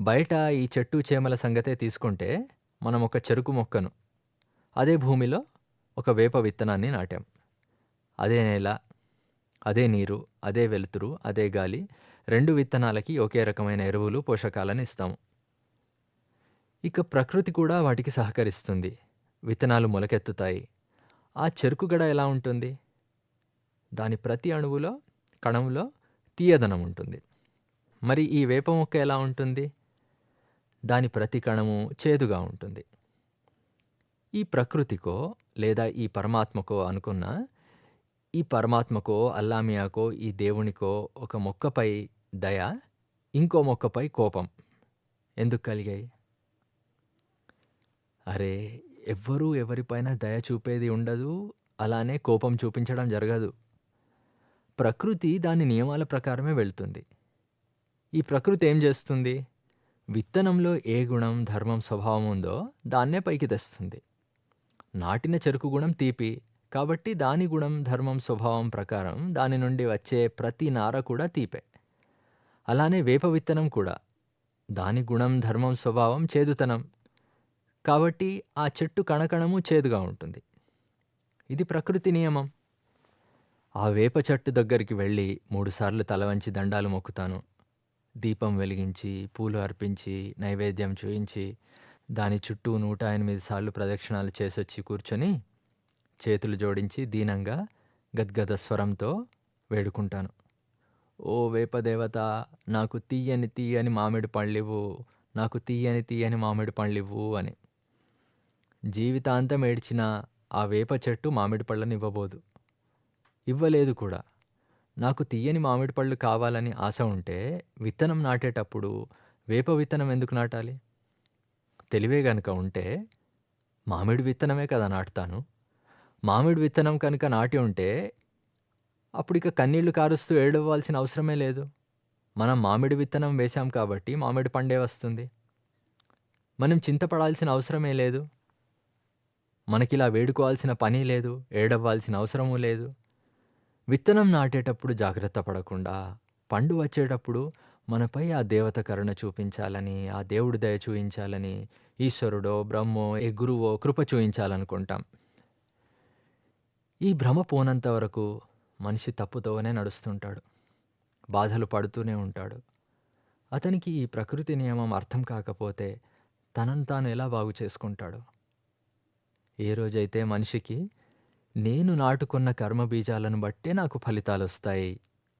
బయట ఈ చెట్టు చేమల సంగతే తీసుకుంటే మనం ఒక చెరుకు మొక్కను. అదే భూమిలో ఒక వేప విత్తనాన్ని నాటాం. అదే నేల అదే నీరు అదే వెలుతురు అదే గాలి రెండు విత్తనాలకి ఒకే రకమైన ఎరువులు పోషకాలను ఇస్తాము. ఇక ప్రకృతి కూడా వాటికి సహకరిస్తుంది. విత్తనాలు మొలకెత్తుతాయి. ఆ చెరుకు గడ ఎలా ఉంటుంది? దాని ప్రతి అణువులో కణంలో తీయదనం ఉంటుంది. మరి ఈ వేప మొక్క ఎలా ఉంటుంది? దాని ప్రతి కణము చేదుగా ఉంటుంది. ఈ ప్రకృతికో లేదా ఈ పరమాత్మకో అనుకున్న ఈ పరమాత్మకో అల్లామియాకో ఈ దేవునికో ఒక మొక్కపై దయ ఇంకో మొక్కపై కోపం ఎందుకు కలిగాయి? అరే ఎవ్వరూ ఎవరిపైన దయ చూపేది ఉండదు అలానే కోపం చూపించడం జరగదు. ప్రకృతి దాని నియమాల ప్రకారమే వెళ్తుంది. ఈ ప్రకృతి ఏం చేస్తుంది? విత్తనంలో ఏ గుణం ధర్మం స్వభావం ఉందో దాన్నే పైకి తెస్తుంది. నాటిన చెరుకు గుణం తీపి కాబట్టి దాని గుణం ధర్మం స్వభావం ప్రకారం దాని నుండి వచ్చే ప్రతి నార కూడా తీపే. అలానే వేప విత్తనం కూడా. దాని గుణం ధర్మం స్వభావం చేదుతనం. కాబట్టి ఆ చెట్టు కణకణము చేదుగా ఉంటుంది. ఇది ప్రకృతి నియమం. ఆ వేప చెట్టు దగ్గరికి వెళ్ళి మూడుసార్లు తల వంచి దండాలు మొక్కుతాను. దీపం వెలిగించి పూలు అర్పించి నైవేద్యం చూయించి దాని చుట్టూ నూట ఎనిమిది సార్లు ప్రదక్షిణాలు చేసొచ్చి కూర్చొని చేతులు జోడించి దీనంగా గద్గద స్వరంతో వేడుకుంటాను. ఓ వేపదేవత నాకు తీయని తీయని మామిడి పండ్లివ్వు నాకు తీయని తీయని మామిడి పండ్లివ్వు అని. జీవితాంతం ఏడ్చిన ఆ వేప చెట్టు మామిడి పళ్ళని ఇవ్వబోదు. ఇవ్వలేదు కూడా. నాకు తీయని మామిడి పళ్ళు కావాలని ఆశ ఉంటే విత్తనం నాటేటప్పుడు వేప విత్తనం ఎందుకు నాటాలి? తెలివే గనుక ఉంటే మామిడి విత్తనమే కదా నాటుతాను. మామిడి విత్తనం కనుక నాటి ఉంటే అప్పుడు ఇక కన్నీళ్ళు కారుస్తూ ఏడవలసిన అవసరమే లేదు. మనం మామిడి విత్తనం వేశాం కాబట్టి మామిడి పండే వస్తుంది. మనం చింతపడాల్సిన అవసరమే లేదు. మనకిలా వేడుకోవాల్సిన పని లేదు ఏడవ్వాల్సిన అవసరము లేదు. విత్తనం నాటేటప్పుడు జాగ్రత్త పడకుండా పండు వచ్చేటప్పుడు మనపై ఆ దేవత కరుణ చూపించాలని ఆ దేవుడి దయ చూయించాలని ఈశ్వరుడో బ్రహ్మో ఏ గురువో కృప చూయించాలనుకుంటాం. ఈ భ్రమ పోనంత వరకు మనిషి తప్పుతోనే నడుస్తుంటాడు. బాధలు పడుతూనే ఉంటాడు. అతనికి ఈ ప్రకృతి నియమం అర్థం కాకపోతే తనను తాను ఎలా బాగు చేసుకుంటాడు? ఏ రోజైతే మనిషికి నేను నాటుకున్న కర్మ బీజాలను బట్టే నాకు ఫలితాలు వస్తాయి